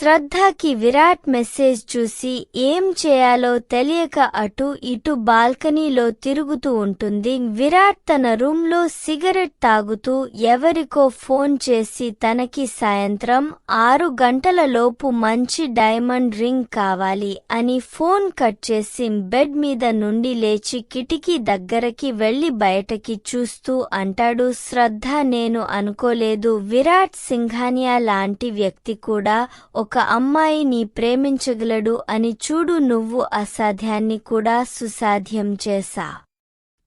శ్రద్ధకి Virat message చూసి ఏం చేయాలో తెలియక అటు ఇటు బాల్కనీలో తిరుగుతూ ఉంటుంది. విరాట్ తన రూంలో సిగరెట్ తాగుతూ ఎవరికో ఫోన్ చేసి తనకి సాయంత్రం ఆరు గంటల లోపు మంచి డైమండ్ రింగ్ కావాలి అని ఫోన్ కట్ చేసి బెడ్ మీద నుండి లేచి కిటికీ దగ్గరకి వెళ్ళి బయటకి చూస్తూ అంటాడు శ్రద్ధ నేను అనుకోలేదు. విరాట్ సింఘానియా లాంటి వ్యక్తి కూడా ఒక ఒక అమ్మాయిని ప్రేమించగలడు అని చూడు నువ్వు అసాధ్యాన్ని కూడా సుసాధ్యం చేశా.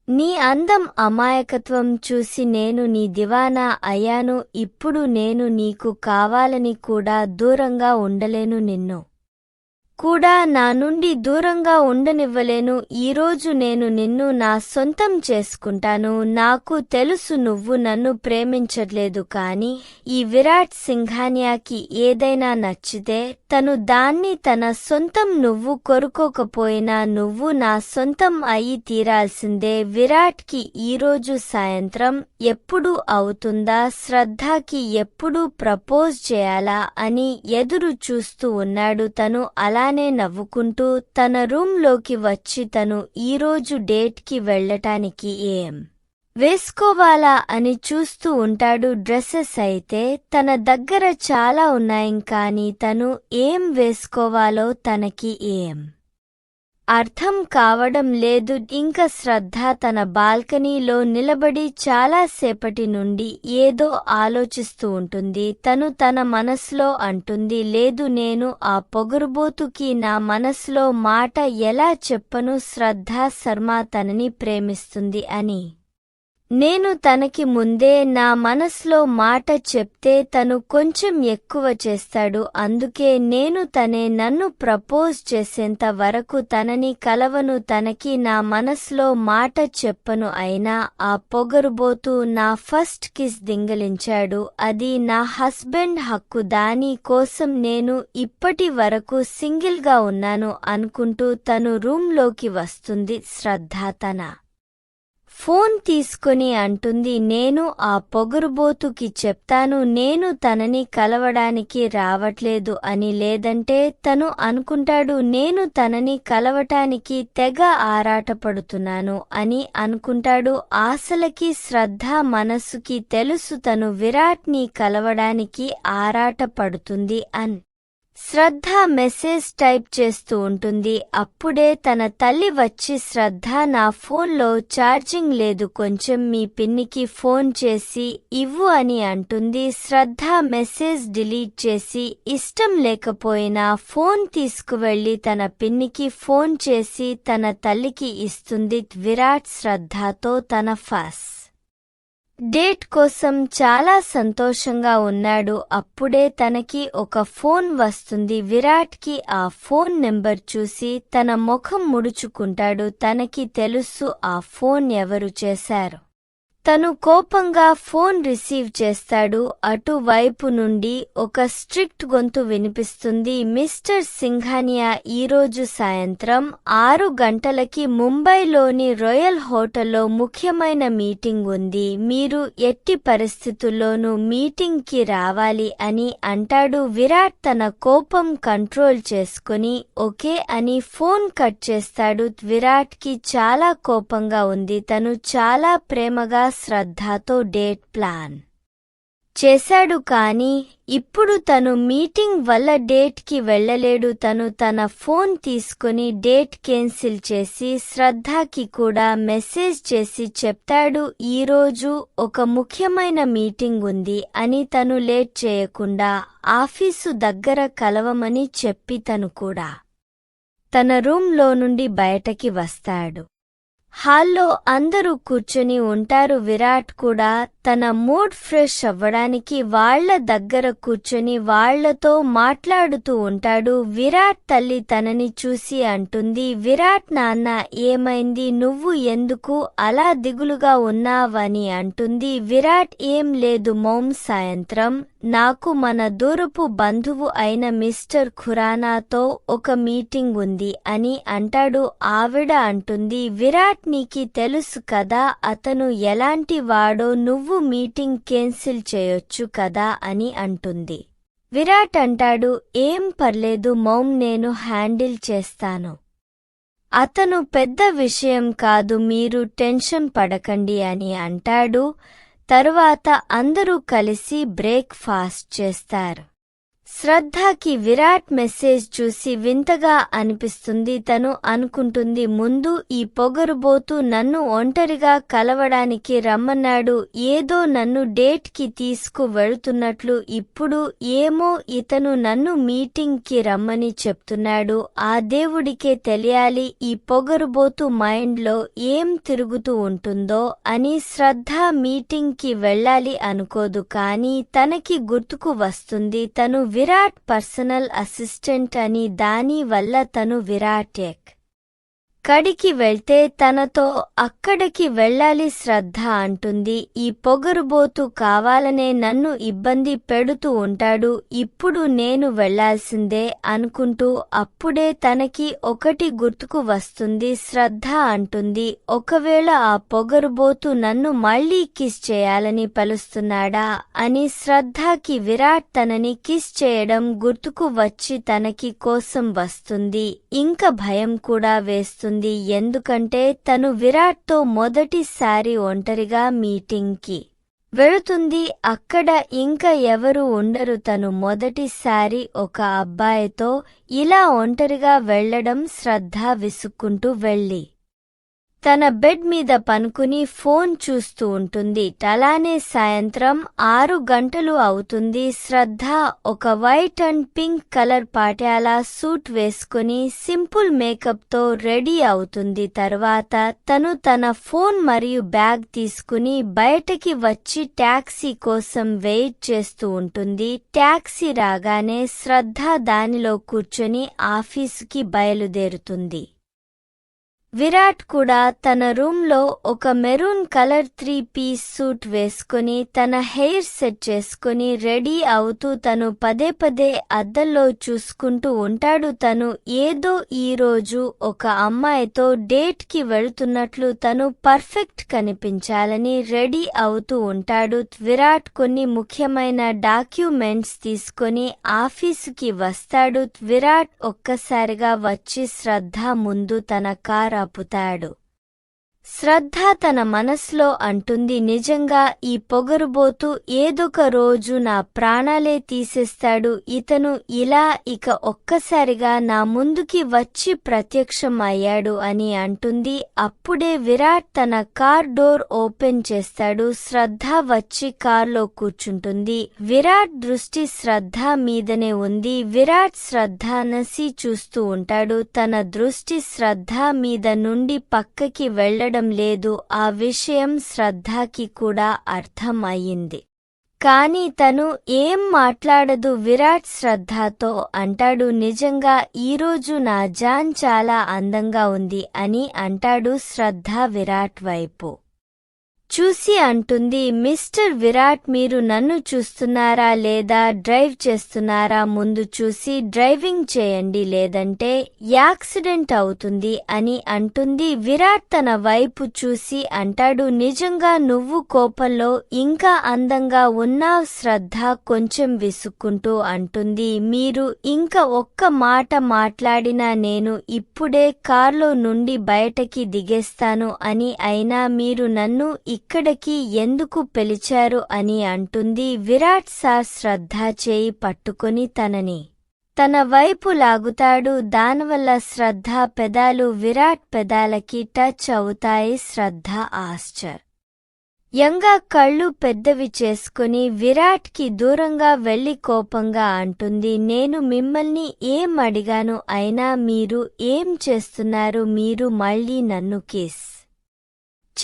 నీ అందం అమాయకత్వం చూసి నేను నీ దివానా అయ్యాను ఇప్పుడు నేను నీకు కావాలని కూడా దూరంగా ఉండలేను నిన్ను. కూడా నా నుండి దూరంగా ఉండనివ్వలేను. ఈరోజు నేను నిన్ను నా సొంతం చేసుకుంటాను. నాకు తెలుసు నువ్వు నన్ను ప్రేమించట్లేదు కాని ఈ విరాట్ సింఘానియాకి ఏదైనా నచ్చితే తను దాన్ని తన సొంతం నువ్వు కొరుకోకపోయినా నువ్వు నా సొంతం అయి తీరాల్సిందే. విరాట్కి ఈరోజు సాయంత్రం ఎప్పుడు అవుతుందా? శ్రద్ధకి ఎప్పుడు ప్రపోజ్ చేయాలా? అని ఎదురు చూస్తూ ఉన్నాడు తను. అలా అలానే నవ్వుకుంటూ తన రూంలోకి వచ్చి తను ఈరోజు డేట్కి వెళ్ళటానికి ఏం వేసుకోవాలా అని చూస్తూ ఉంటాడు డ్రెస్సెస్ అయితే తన దగ్గర చాలా ఉన్నాయి కానీ తను ఏం వేసుకోవాలో తనకి ఏం అర్థం కావడం లేదు. ఇంక శ్రద్ధ తన బాల్కనీలో నిలబడి చాలాసేపటి నుండి ఏదో ఆలోచిస్తూ ఉంటుంది. తను తన మనసులో అంటుంది లేదు నేను ఆ పొగరుబోతుకి నా మనసులో మాట ఎలా చెప్పను? శ్రద్ధ శర్మ తనని ప్రేమిస్తుంది అని. నేను తనకి ముందే నా మనస్లో మాట చెప్తే తను కొంచెం ఎక్కువ చేస్తాడు అందుకే నేను తనే నన్ను ప్రపోజ్ చేసేంత వరకు తనని కలవను తనకి నా మనసులో మాట చెప్పను. అయినా ఆ పొగరుబోతూ నా ఫస్ట్ కిస్ దింగలించాడు. అది నా హస్బెండ్ హక్కు దాని కోసం నేను ఇప్పటి వరకు సింగిల్గా ఉన్నాను అనుకుంటూ తను రూంలోకి వస్తుంది శ్రద్ధ తన. ఫోన్ తీసుకుని అంటుంది నేను ఆ పొగరుబోతుకి చెప్తాను నేను తనని కలవడానికి రావట్లేదు అని లేదంటే తను అనుకుంటాడు నేను తనని కలవటానికి తెగ ఆరాటపడుతున్నాను అని అనుకుంటాడు. ఆశలకి శ్రద్ధ మనస్సుకి తెలుసు తను విరాట్ని కలవడానికి ఆరాటపడుతుంది అన్ శ్రద్ధ మెసేజ్ టైప్ చేస్తూ ఉంటుంది. అప్పుడే తన తల్లి వచ్చి శ్రద్ధ నా ఫోన్లో ఛార్జింగ్ లేదు కొంచెం మీ పిన్నికి ఫోన్ చేసి ఇవ్వు అని అంటుంది. శ్రద్ధ మెసేజ్ డిలీట్ చేసి ఇష్టం లేకపోయినా ఫోన్ తీసుకువెళ్ళి తన పిన్నికి ఫోన్ చేసి తన తల్లికి ఇస్తుంది. విరాట్ శ్రద్ధతో తన ఫాస్ డేట్ కోసం చాలా సంతోషంగా ఉన్నాడు. అప్పుడే తనకి ఒక ఫోన్ వస్తుంది. విరాట్కి ఆ ఫోన్ నెంబర్ చూసి తన ముఖం ముడుచుకుంటాడు. తనకి తెలుసు ఆ ఫోన్ ఎవరు చేశారు. తను కోపంగా ఫోన్ రిసీవ్ చేస్తాడు. అటువైపు నుండి ఒక స్ట్రిక్ట్ గొంతు వినిపిస్తుంది. మిస్టర్ సింఘానియా ఈరోజు సాయంత్రం ఆరు గంటలకి ముంబైలోని రాయల్ హోటల్లో ముఖ్యమైన మీటింగ్ ఉంది. మీరు ఎట్టి పరిస్థితుల్లోనూ మీటింగ్కి రావాలి అని అంటాడు. విరాట్ తన కోపం కంట్రోల్ చేసుకుని ఓకే అని ఫోన్ కట్ చేస్తాడు. విరాట్కి చాలా కోపంగా ఉంది. తను చాలా ప్రేమగా శ్రద్ధతో డేట్ ప్లాన్ చేశాడు కాని ఇప్పుడు తను మీటింగ్ వల్ల డేట్కి వెళ్ళలేడు. తను తన ఫోన్ తీసుకుని డేట్ క్యాన్సిల్ చేసి శ్రద్ధకి కూడా మెసేజ్ చేసి చెప్తాడు. ఈరోజు ఒక ముఖ్యమైన మీటింగ్ ఉంది అని తను లేట్ చేయకుండా ఆఫీసు దగ్గర కలవమని చెప్పి తను కూడా తన రూంలో నుండి బయటకి వస్తాడు. హాల్లో అందరూ కూర్చొని ఉంటారు. విరాట్ కూడా తన మూడ్ ఫ్రెష్ అవ్వడానికి వాళ్ళ దగ్గర కూర్చొని వాళ్ళతో మాట్లాడుతూ ఉంటాడు. విరాట్ తల్లి తనని చూసి అంటుంది విరాట్ నాన్న ఏమైంది? నువ్వు ఎందుకు అలా దిగులుగా ఉన్నావని అంటుంది. విరాట్ ఏం లేదు మౌమ్ సాయంత్రం. నాకు మన దూరపు బంధువు అయిన మిస్టర్ ఖురానాతో ఒక మీటింగ్ ఉంది అని అంటాడు. ఆవిడ అంటుంది విరాట్ నీకి తెలుసు కదా అతను ఎలాంటి వాడో నువ్వు మీటింగ్ కేన్సిల్ చేయొచ్చు కదా అని అంటుంది. విరాట్ అంటాడు ఏం పర్లేదు మౌమ్ నేను హ్యాండిల్ చేస్తాను. అతను పెద్ద విషయం కాదు మీరు టెన్షన్ పడకండి అని అంటాడు. తరువాత అందరూ కలిసి బ్రేక్ ఫాస్ట్ చేస్తారు. శ్రద్ధకి విరాట్ మెసేజ్ చూసి వింతగా అనిపిస్తుంది. తను అనుకుంటుంది ముందు ఈ పొగరుబోతు నన్ను ఒంటరిగా కలవడానికి రమ్మన్నాడు. ఏదో నన్ను డేట్కి తీసుకు వెళుతున్నట్లు ఇప్పుడు ఏమో ఇతను నన్ను మీటింగ్కి రమ్మని చెప్తున్నాడు. ఆ దేవుడికే తెలియాలి ఈ పొగరుబోతు మైండ్లో ఏం తిరుగుతూ ఉంటుందో అని శ్రద్ధ మీటింగ్కి వెళ్ళాలి అనుకోదు. కానీ తనకి గుర్తుకు వస్తుంది తను విరాట్ పర్సనల్ అసిస్టెంట్ అని దాని వల్ల తను విరాట్ ఎక్ కడికి వెళ్తే తనతో అక్కడికి వెళ్ళాలి శ్రద్ధ అంటుంది. ఈ పొగరుబోతు కావాలనే నన్ను ఇబ్బంది పెడుతూ ఉంటాడు. ఇప్పుడు నేను వెళ్ళాల్సిందే అనుకుంటూ అప్పుడే తనకి ఒకటి గుర్తుకు వస్తుంది. శ్రద్ధ అంటుంది. ఒకవేళ ఆ పొగరుబోతు నన్ను మళ్ళీ కిస్ చేయాలని పలుస్తున్నాడా అని శ్రద్ధకి విరాట్ తనని కిస్ చేయడం గుర్తుకు వచ్చి తనకి కోసం వస్తుంది. ఇంకా భయం కూడా వేస్తుంది. ఎందుకంటే తను విరాట్తో మొదటిసారి ఒంటరిగా మీటింగ్కి వెళుతుంది. అక్కడ ఇంకా ఎవరు ఉండరు. తను మొదటిసారి ఒక అబ్బాయితో ఇలా ఒంటరిగా వెళ్ళడం శ్రద్ధ విసుక్కుంటూ వెళ్ళి తన బెడ్ మీద పనుకుని ఫోన్ చూస్తూ ఉంటుంది. అలానే సాయంత్రం ఆరు గంటలు అవుతుంది. శ్రద్ధ ఒక white and pink colour Patiala suit వేసుకుని సింపుల్ మేకప్తో రెడీ అవుతుంది. తర్వాత తను తన ఫోన్ మరియు బ్యాగ్ తీసుకుని బయటకి వచ్చి ట్యాక్సీ కోసం వెయిట్ చేస్తూ ఉంటుంది. ట్యాక్సీ రాగానే శ్రద్ధ దానిలో కూర్చొని ఆఫీసుకి బయలుదేరుతుంది. విరాట్ కూడా తన రూమ్లో ఒక maroon colour three piece suit వేసుకుని తన హెయిర్ సెట్ చేసుకుని రెడీ అవుతూ తను పదే పదే అద్దంలో చూసుకుంటూ ఉంటాడు. తను ఏదో ఈ రోజు ఒక అమ్మాయితో డేట్కి వెళుతున్నట్లు తను పర్ఫెక్ట్ కనిపించాలని రెడీ అవుతూ ఉంటాడు. విరాట్ కొన్ని ముఖ్యమైన డాక్యుమెంట్స్ తీసుకొని ఆఫీసుకి వస్తాడు. విరాట్ ఒక్కసారిగా వచ్చి శ్రద్ధ ముందు తన కార్ ఆపుతాడు శ్రద్ధ తన మనస్లో అంటుంది నిజంగా ఈ పొగరుబోతు ఏదొక రోజు నా ప్రాణాలే తీసేస్తాడు. ఇతను ఇలా ఇక ఒక్కసారిగా నా ముందుకి వచ్చి ప్రత్యక్షం అయ్యాడు అని అంటుంది. అప్పుడే విరాట్ తన కార్ డోర్ ఓపెన్ చేస్తాడు. శ్రద్ధ వచ్చి కార్లో కూర్చుంటుంది. విరాట్ దృష్టి శ్రద్ధ మీదనే ఉంది. విరాట్ శ్రద్ధ నసి చూస్తూ ఉంటాడు. తన దృష్టి శ్రద్ధ మీద నుండి పక్కకి వెళ్ళడం వెళ్ళడం లేదు. ఆ విషయం శ్రద్ధకి కూడా అర్థం అయింది కాని తను ఏం మాట్లాడదు. విరాట్ శ్రద్ధతో అంటాడు నిజంగా ఈరోజు నా జాన్ చాలా అందంగా ఉంది అని అంటాడు శ్రద్ధ విరాట్ వైపు. చూసి అంటుంది మిస్టర్ విరాట్ మీరు నన్ను చూస్తున్నారా లేదా? డ్రైవ్ చేస్తున్నారా? ముందు చూసి డ్రైవింగ్ చేయండి లేదంటే యాక్సిడెంట్ అవుతుంది అని అంటుంది. విరాట్ తన వైపు చూసి అంటాడు నిజంగా నువ్వు కోపంలో ఇంకా అందంగా ఉన్నావు శ్రద్ధ కొంచెం విసుక్కుంటూ అంటుంది. మీరు ఇంకా ఒక్క మాట మాట్లాడినా నేను ఇప్పుడే కార్లో నుండి బయటకి దిగేస్తాను అని అయినా మీరు నన్ను ఇక్కడికి ఎందుకు పిలిచారు అని అంటుంది విరాట్ సార్ శ్రద్ధ చేయి పట్టుకుని తనని. తన వైపు లాగుతాడు దానివల్ల శ్రద్ధ పెదాలు విరాట్ పెదాలకి టచ్ అవుతాయి శ్రద్ధ ఆశ్చర్. యంగా కళ్ళు పెద్దవి చేసుకుని విరాట్కి దూరంగా వెళ్ళి కోపంగా అంటుంది నేను మిమ్మల్ని ఏం అడిగాను అయినా మీరు ఏం చేస్తున్నారు మీరు మళ్ళీ నన్ను కిస్.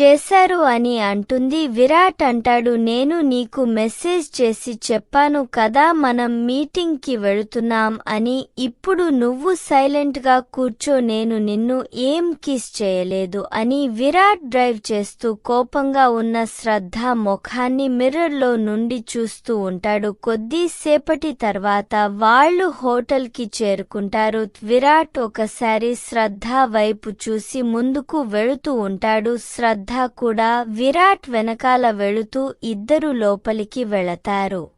చేశారు అని అంటుంది విరాట్ అంటాడు నేను నీకు మెసేజ్ చేసి చెప్పాను కదా మనం మీటింగ్కి వెళుతున్నాం అని. ఇప్పుడు నువ్వు సైలెంట్గా కూర్చో నేను నిన్ను ఏం కిస్ చేయలేదు అని విరాట్ డ్రైవ్ చేస్తూ కోపంగా ఉన్న శ్రద్ధ ముఖాన్ని మిర్రర్లో నుండి చూస్తూ ఉంటాడు. కొద్దిసేపటి తర్వాత వాళ్ళు హోటల్కి చేరుకుంటారు. విరాట్ ఒకసారి శ్రద్ధ వైపు చూసి ముందుకు వెళుతూ ఉంటాడు. శ్రద్ధ కూడా విరాట్ వెనకాల వెళుతూ ఇద్దరు లోపలికి వెళతారు.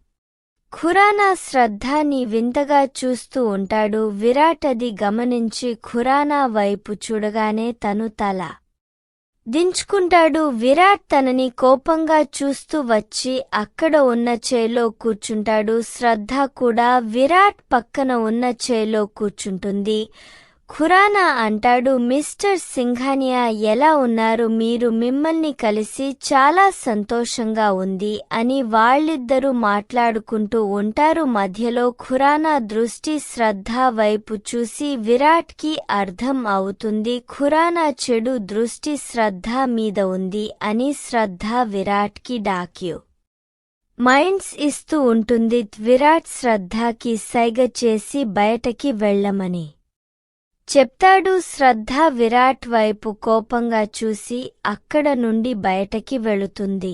ఖురానా శ్రద్ధాని వింతగా చూస్తూ ఉంటాడు. విరాట్ అది గమనించి ఖురానా వైపు చూడగానే తను తల దించుకుంటాడు. విరాట్ తనని కోపంగా చూస్తూ వచ్చి అక్కడ ఉన్న చేలో కూర్చుంటాడు. శ్రద్ధ కూడా విరాట్ పక్కన ఉన్న చేలో కూర్చుంటుంది. ఖురానా అంటాడు మిస్టర్ సింఘానియా ఎలా ఉన్నారు? మీరు మిమ్మల్ని కలిసి చాలా సంతోషంగా ఉంది అని వాళ్ళిద్దరూ మాట్లాడుకుంటూ ఉంటారు. మధ్యలో ఖురానా దృష్టి శ్రద్ధ వైపు చూసి విరాట్కి అర్థం అవుతుంది ఖురానా చెడు దృష్టి శ్రద్ధ మీద ఉంది అని శ్రద్ధ విరాట్కి డాక్యూ. మైండ్స్ ఇస్తూ ఉంటుంది విరాట్ శ్రద్ధకి సైగ చేసి బయటకి వెళ్ళమని. చెప్తాడు శ్రద్ధ విరాట్ వైపు కోపంగా చూసి అక్కడ నుండి బయటకి వెళుతుంది.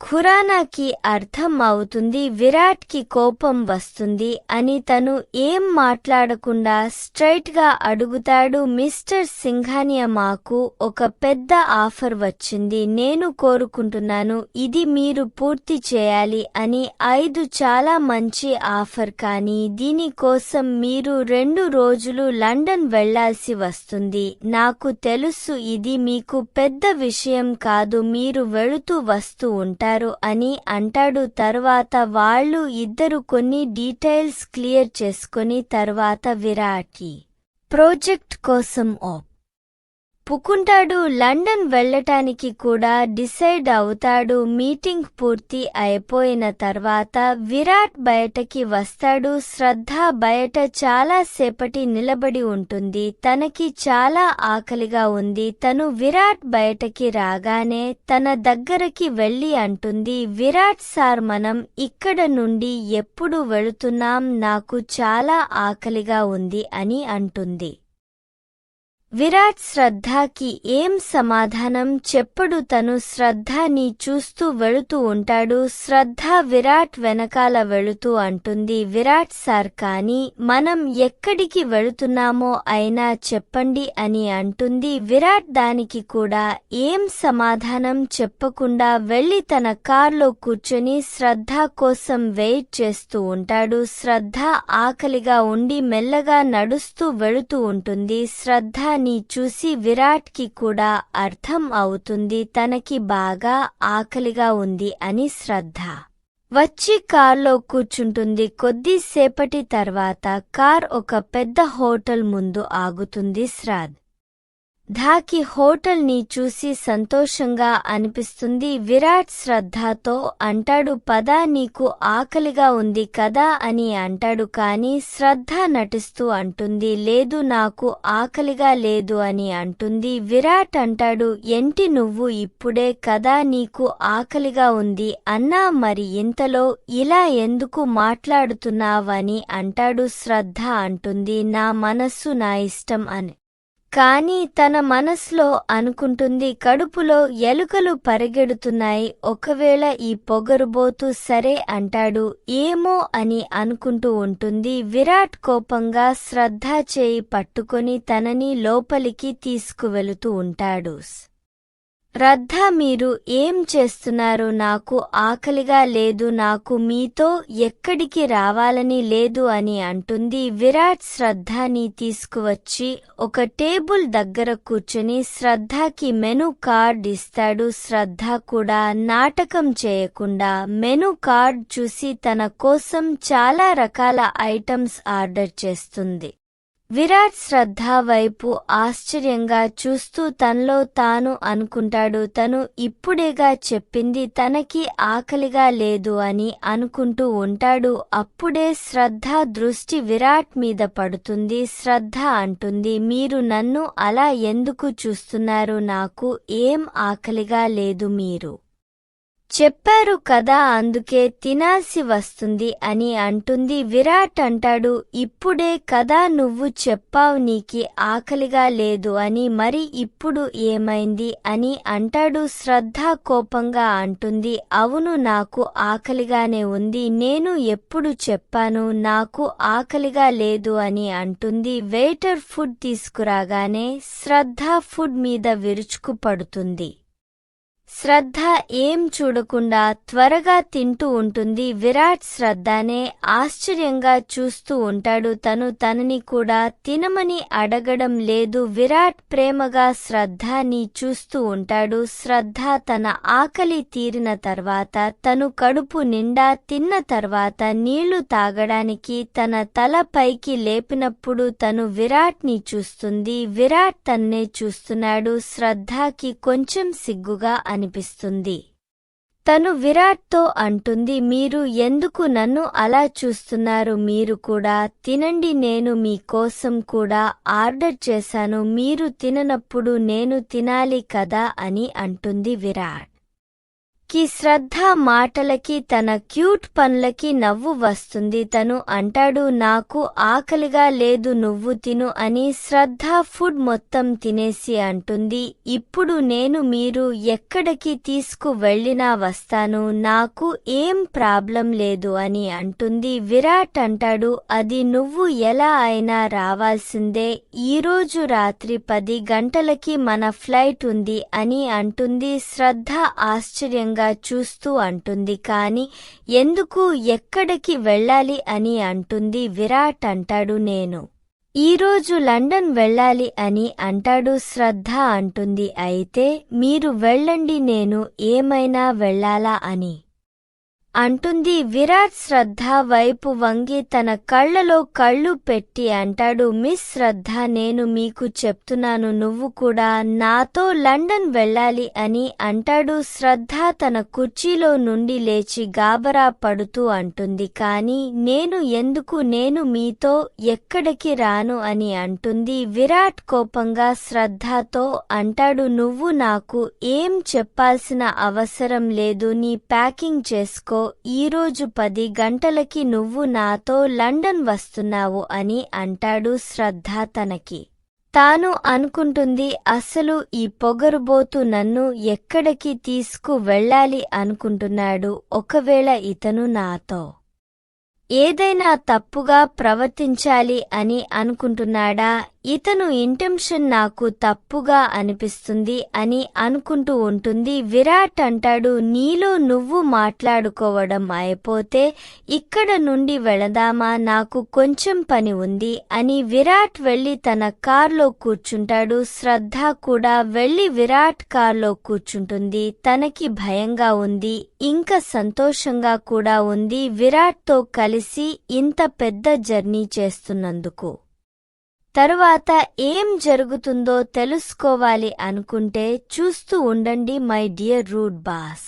ఖురానాకి అర్థం అవుతుంది విరాట్కి కోపం వస్తుంది అని తను ఏం మాట్లాడకుండా స్ట్రైట్గా అడుగుతాడు మిస్టర్ సింఘానియా మాకు ఒక పెద్ద ఆఫర్ వచ్చింది నేను కోరుకుంటున్నాను ఇది మీరు పూర్తి చేయాలి అని ఐదు చాలా మంచి ఆఫర్ కానీ దీనికోసం మీరు రెండు రోజులు లండన్ వెళ్ళాల్సి వస్తుంది. నాకు తెలుసు ఇది మీకు పెద్ద విషయం కాదు మీరు వెళుతూ వస్తూ ఉంటారు. అని అంటాడు. తర్వాత వాళ్ళు ఇద్దరు కొన్ని డీటెయిల్స్ క్లియర్ చేసుకొని తర్వాత విరాట్కి ప్రాజెక్ట్ కోసం ఓప్ పుకుంటాడు లండన్ వెళ్ళటానికి కూడా డిసైడ్ అవుతాడు. మీటింగ్ పూర్తి అయిపోయిన తర్వాత విరాట్ బయటకి వస్తాడు. శ్రద్ధ బయట చాలా సేపటి నిలబడి ఉంటుంది. తనకి చాలా ఆకలిగా ఉంది. తను విరాట్ బయటకి రాగానే తన దగ్గరకి వెళ్ళి అంటుంది విరాట్ సార్ మనం ఇక్కడ నుండి ఎప్పుడు వెళుతున్నాం? నాకు చాలా ఆకలిగా ఉంది అని అంటుంది. విరాట్ శ్రద్ధకి ఏం సమాధానం? చెప్పడు తను శ్రద్ధని చూస్తూ వెళుతూ ఉంటాడు. శ్రద్ధ విరాట్ వెనకాల వెళుతూ అంటుంది. విరాట్ సార్ కాని మనం ఎక్కడికి వెళుతున్నామో అయినా చెప్పండి అని అంటుంది. విరాట్ దానికి కూడా ఏం సమాధానం? చెప్పకుండా వెళ్ళి తన కార్లో కూర్చొని శ్రద్ధ కోసం వెయిట్ చేస్తూ ఉంటాడు. శ్రద్ధ ఆకలిగా ఉండి మెల్లగా నడుస్తూ వెళుతూ ఉంటుంది. శ్రద్ధ అని చూసి విరాట్కి కూడా అర్థం అవుతుంది తనకి బాగా ఆకలిగా ఉంది అని శ్రద్ధ. వచ్చి కార్లో కూర్చుంటుంది. కొద్దిసేపటి తర్వాత కార్ ఒక పెద్ద హోటల్ ముందు ఆగుతుంది శ్రాద్. ధాకి హోటల్ని చూసి సంతోషంగా అనిపిస్తుంది. విరాట్ శ్రద్ధతో అంటాడు పదా నీకు ఆకలిగా ఉంది కదా అని అంటాడు. కాని శ్రద్ధ నటిస్తూ అంటుంది లేదు నాకు ఆకలిగా లేదు అని అంటుంది. విరాట్ అంటాడు ఎంటి నువ్వు ఇప్పుడే కదా నీకు ఆకలిగా ఉంది అన్నా మరి ఇంతలో ఇలా ఎందుకు మాట్లాడుతున్నావని అంటాడు శ్రద్ధ అంటుంది నా మనస్సు నా ఇష్టం అని. కానీ తన మనస్లో అనుకుంటుంది కడుపులో ఎలుకలు పరిగెడుతున్నాయి. ఒకవేళ ఈ పొగరుబోతు సరే అంటాడు. ఏమో అని అనుకుంటూ ఉంటుంది. విరాట్ కోపంగా శ్రద్ధ చేయి పట్టుకొని తనని లోపలికి తీసుకువెళుతూ ఉంటాడు. రద్ధ మీరు ఏం చేస్తున్నారు నాకు ఆకలిగా లేదు నాకు మీతో ఎక్కడికి రావాలని లేదు అని అంటుంది విరాట్ శ్రద్ధని తీసుకువచ్చి ఒక టేబుల్ దగ్గర కూర్చొని శ్రద్ధకి మెను కార్డ్ ఇస్తాడు. శ్రద్ధ కూడా నాటకం చేయకుండా మెను కార్డ్ చూసి తన కోసం చాలా రకాల ఐటమ్స్ ఆర్డర్ చేస్తుంది. విరాట్ శ్రద్ధ వైపు ఆశ్చర్యంగా చూస్తూ తనలో తాను అనుకుంటాడు తను ఇప్పుడేగా చెప్పింది తనకి ఆకలిగా లేదు అని అనుకుంటూ ఉంటాడు. అప్పుడే శ్రద్ధ దృష్టి విరాట్ మీద పడుతుంది. శ్రద్ధ అంటుంది మీరు నన్ను అలా ఎందుకు చూస్తున్నారు? నాకు ఏం ఆకలిగా లేదు మీరు. చెప్పారు కదా అందుకే తినాల్సి వస్తుంది అని అంటుంది విరాట్ అంటాడు. ఇప్పుడే కదా నువ్వు చెప్పావు నీకి ఆకలిగా లేదు అని మరి ఇప్పుడు ఏమైంది అని అంటాడు శ్రద్ధ కోపంగా అంటుంది. అవును నాకు ఆకలిగానే ఉంది నేను ఎప్పుడు చెప్పాను నాకు ఆకలిగా లేదు అని అంటుంది. వెయిటర్ ఫుడ్ తీసుకురాగానే శ్రద్ధ ఫుడ్ మీద విరుచుకు పడుతుంది. శ్రద్ధ ఏం చూడకుండా త్వరగా తింటూ ఉంటుంది. విరాట్ శ్రద్ధనే ఆశ్చర్యంగా చూస్తూ ఉంటాడు. తను తనని కూడా తినమని అడగడం లేదు. విరాట్ ప్రేమగా శ్రద్ధని చూస్తూ ఉంటాడు. శ్రద్ధ తన ఆకలి తీరిన తర్వాత తను కడుపు నిండా తిన్న తర్వాత నీళ్ళు తాగడానికి తన తల పైకి లేపినప్పుడు తను విరాట్ని చూస్తుంది. విరాట్ తన్నే చూస్తున్నాడు. శ్రద్ధకి కొంచెం సిగ్గుగా అనిపిస్తుంది. తను విరాట్తో అంటుంది మీరు ఎందుకు నన్ను అలా చూస్తున్నారు? మీరు కూడా తినండి నేను మీకోసం కూడా ఆర్డర్ చేశాను. మీరు తిననప్పుడు నేను తినాలి కదా అని అంటుంది విరాట్. తనకి శ్రద్ధ మాటలకి తన క్యూట్ పనులకి నవ్వు వస్తుంది. తను అంటాడు నాకు ఆకలిగా లేదు నువ్వు తిను అని శ్రద్ధ ఫుడ్ మొత్తం తినేసి అంటుంది. ఇప్పుడు నేను మీరు ఎక్కడికి తీసుకు వెళ్ళినా వస్తాను నాకు ఏం ప్రాబ్లం లేదు అని అంటుంది. విరాట్ అంటాడు అది నువ్వు ఎలా అయినా రావాల్సిందే. ఈరోజు రాత్రి పది గంటలకి మన ఫ్లైట్ ఉంది అని అంటుంది. శ్రద్ధ ఆశ్చర్యంగా చూస్తూ అంటుంది. కాని ఎందుకు ఎక్కడికి వెళ్ళాలి అని అంటుంది విరాట్ అంటాడు నేను. ఈరోజు లండన్ వెళ్ళాలి అని అంటాడు శ్రద్ధ అంటుంది. అయితే మీరు వెళ్ళండి నేను ఏమైనా వెళ్ళాలా అని. అంటుంది విరాట్ శ్రద్ధ వైపు వంగి తన కళ్ళలో కళ్ళు పెట్టి అంటాడు మిస్ శ్రద్ధ నేను మీకు చెప్తున్నాను నువ్వు కూడా నాతో లండన్ వెళ్ళాలి అని అంటాడు. శ్రద్ధ తన కుర్చీలో నుండి లేచి గాబరా పడుతూ అంటుంది కాని నేను ఎందుకు నేను మీతో ఎక్కడికి రాను అని అంటుంది విరాట్ కోపంగా శ్రద్ధతో అంటాడు నువ్వు నాకు ఏం చెప్పాల్సిన అవసరం లేదు నీ ప్యాకింగ్ చేసుకో ఈరోజు పది గంటలకి నువ్వు నాతో లండన్ వస్తున్నావు అని అంటాడు శ్రద్ధ తనకి. తాను అనుకుంటుంది అసలు ఈ పొగరుబోతు నన్ను ఎక్కడికి తీసుకు వెళ్ళాలి అనుకుంటున్నాడు ఒకవేళ ఇతను నాతో. ఏదైనా తప్పుగా ప్రవర్తించాలి అని అనుకుంటున్నాడా ఇతను ఇంటెన్షన్ నాకు తప్పుగా అనిపిస్తుంది అని అనుకుంటూ ఉంటుంది. విరాట్ అంటాడు నీలో నువ్వు మాట్లాడుకోవడం అయిపోతే ఇక్కడ నుండి వెళదామా నాకు కొంచెం పని ఉంది అని విరాట్ వెళ్ళి తన కార్లో కూర్చుంటాడు. శ్రద్ధ కూడా వెళ్ళి విరాట్ కార్లో కూర్చుంటుంది. తనకి భయంగా ఉంది ఇంకా సంతోషంగా కూడా ఉంది. విరాట్తో కలిసి ఇంత పెద్ద జర్నీ చేస్తున్నందుకు. తరువాత ఏం జరుగుతుందో తెలుసుకోవాలి అనుకుంటే చూస్తూ ఉండండి మై డియర్ రూట్ బాస్.